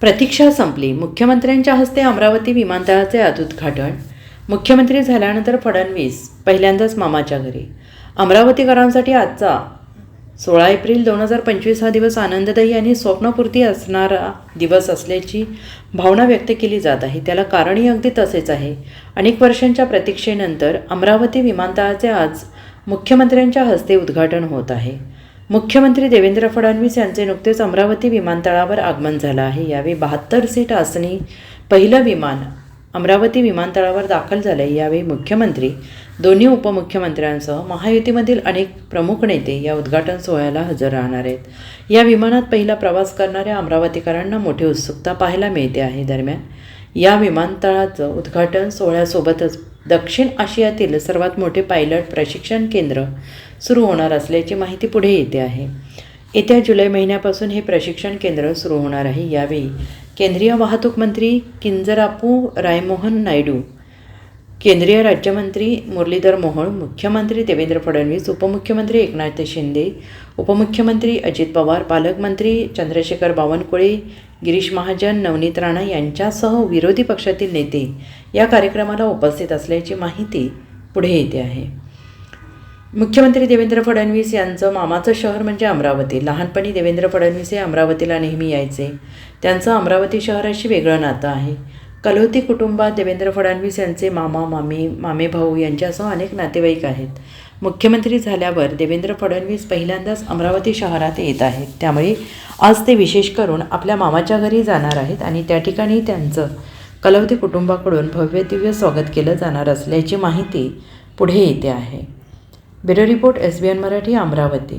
प्रतीक्षा संपली. मुख्यमंत्र्यांच्या हस्ते अमरावती विमानतळाचे आज उद्घाटन. मुख्यमंत्री झाल्यानंतर फडणवीस पहिल्यांदाच मामाच्या घरी. अमरावतीकरांसाठी आजचा सोळा एप्रिल दोन हजार पंचवीस हा दिवस आनंददायी आणि स्वप्नपूर्ती असणारा दिवस असल्याची भावना व्यक्त केली जात आहे. त्याला कारणही अगदी तसेच आहे. अनेक वर्षांच्या प्रतीक्षेनंतर अमरावती विमानतळाचे आज मुख्यमंत्र्यांच्या हस्ते उद्घाटन होत आहे. मुख्यमंत्री देवेंद्र फडणवीस यांचे नुकतेच अमरावती विमानतळावर आगमन झालं आहे. यावेळी बहात्तर सीट असणी पहिलं विमान अमरावती विमानतळावर दाखल झालं आहे यावेळी मुख्यमंत्री दोन्ही उपमुख्यमंत्र्यांसह महायुतीमधील अनेक प्रमुख नेते या उद्घाटन सोहळ्याला हजर राहणार आहेत. या विमानात पहिला प्रवास करणाऱ्या अमरावतीकरांना मोठी उत्सुकता पाहायला मिळते आहे. दरम्यान या विमानतळाचं उद्घाटन सोहळ्यासोबतच दक्षिण आशियातील सर्वात मोठे पायलट प्रशिक्षण केंद्र सुरू होणार असल्याची माहिती पुढे येते आहे. येत्या जुलै महिन्यापासून हे प्रशिक्षण केंद्र सुरू होणार आहे. यावेळी केंद्रीय वाहतूक मंत्री किंजरापू रायमोहन नायडू केंद्रीय राज्यमंत्री मुरलीधर मोहोळ मुख्यमंत्री देवेंद्र फडणवीस उपमुख्यमंत्री एकनाथ शिंदे उपमुख्यमंत्री अजित पवार पालकमंत्री चंद्रशेखर बावनकुळे गिरीश महाजन नवनीत राणा यांच्यासह विरोधी पक्षातील नेते या कार्यक्रमाला उपस्थित असल्याची माहिती पुढे येते आहे. मुख्यमंत्री देवेंद्र फडणवीस यांचं मामाचं शहर म्हणजे अमरावती. लहानपणी देवेंद्र फडणवीस हे अमरावतीला नेहमी यायचे. त्यांचं अमरावती शहराशी वेगळं नातं आहे. कलोती कुटुंबात देवेंद्र फडणवीस यांचे मामा मामी मामे भाऊ यांच्यासह अनेक नातेवाईक आहेत. मुख्यमंत्री झाल्यावर देवेंद्र फडणवीस पहिल्यांदाच अमरावती शहरात येत आहेत. त्यामुळे आज ते विशेष करून आपल्या मामाच्या घरी जाणार आहेत आणि त्या ठिकाणी त्यांचं कलवती कुटुंबाकडून भव्यदिव्य स्वागत केलं जाणार असल्याची माहिती पुढे येते आहे. Bureau report S B N Marathi Amravati